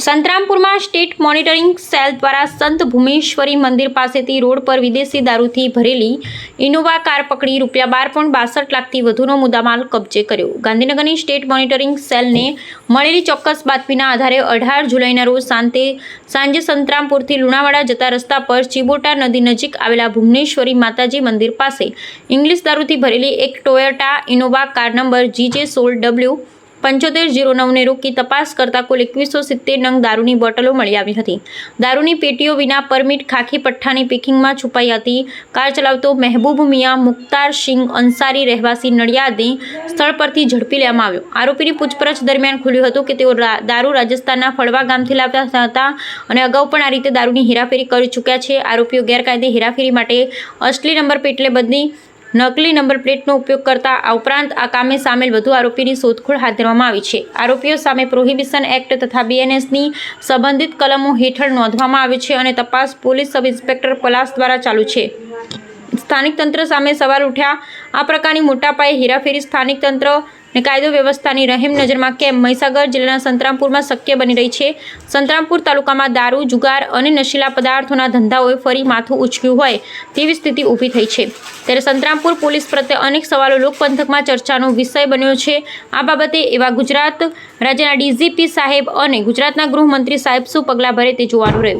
સંતરામપુરમાં state monitoring cell દ્વારા સંત ભૂમેશ્વરી મંદિર પાસેથી રોડ પર વિદેશી દારૂથી ભરેલી ઇનોવા કાર પકડી રૂપિયા બાર પોઈન્ટ બાસઠ લાખથી વધુનો મુદ્દામાલ કબજે કર્યો. ગાંધીનગરની સ્ટેટ મોનિટરિંગ સેલને મળેલી ચોક્કસ બાતમીના આધારે અઢાર જુલાઈના રોજ સાંતે સાંજે સંતરામપુરથી લુણાવાડા જતા રસ્તા પર ચિબોટા નદી નજીક આવેલા ભુવનેશ્વરી માતાજી મંદિર પાસે ઇંગ્લિશ દારૂથી ભરેલી એક Toyota Innova car number G J W પંચોતેર જીરો નવને રોકી તપાસ કરતા કુલ એકવીસો સિત્તેર નંગ દારૂની બોટલો મળી આવી હતી. દારૂની પેટીઓ વિના પરમિટ ખાખી પઠ્ઠાની પેકિંગમાં છુપાઈ હતી. કાર ચલાવતો મહેબૂબ મિયા મુખ્તાર સિંહ અંસારી રહેવાસી નડિયાદને સ્થળ પરથી ઝડપી લેવામાં આવ્યો. આરોપીની પૂછપરછ દરમિયાન ખુલ્યું હતું કે તેઓ દારૂ રાજસ્થાનના ફળવા ગામથી લાવતા હતા અને અગાઉ પણ આ રીતે દારૂની હેરાફેરી કરી ચૂક્યા છે. આરોપીઓ ગેરકાયદે હેરાફેરી માટે અસલી નંબર પેટલે બદલી નકલી નંબર પ્લેટનો ઉપયોગ કરતા આ ઉપરાંત આ કામે સામેલ વધુ આરોપીની શોધખોળ હાથ ધરવામાં આવી છે. આરોપીઓ સામે પ્રોહિબિશન એક્ટ તથા બીએનએસની સંબંધિત કલમો હેઠળ નોંધવામાં આવી છે અને તપાસ પોલીસ સબ ઇન્સ્પેક્ટર પલાસ દ્વારા ચાલુ છે. સ્થાનિક તંત્ર સામે સવાલ ઉઠ્યા આ પ્રકારની મોટા પાયે હેરાફેરી સ્થાનિક તંત્ર ને કાયદો વ્યવસ્થાની રહેમ નજરમાં કેમ મહીસાગર જિલ્લાના સંતરામપુરમાં શક્ય બની રહી છે? સંતરામપુર તાલુકામાં દારૂ, જુગાર અને નશીલા પદાર્થોના ધંધાઓએ ફરી માથું ઉચક્યું હોય તેવી સ્થિતિ ઊભી થઈ છે. ત્યારે સંતરામપુર પોલીસ પ્રત્યે અનેક સવાલો લોકપંથકમાં ચર્ચાનો વિષય બન્યો છે. આ બાબતે એવા ગુજરાત રાજ્યના ડીજીપી સાહેબ અને ગુજરાતના ગૃહમંત્રી સાહેબ શું પગલાં ભરે તે જોવાનું રહ્યું.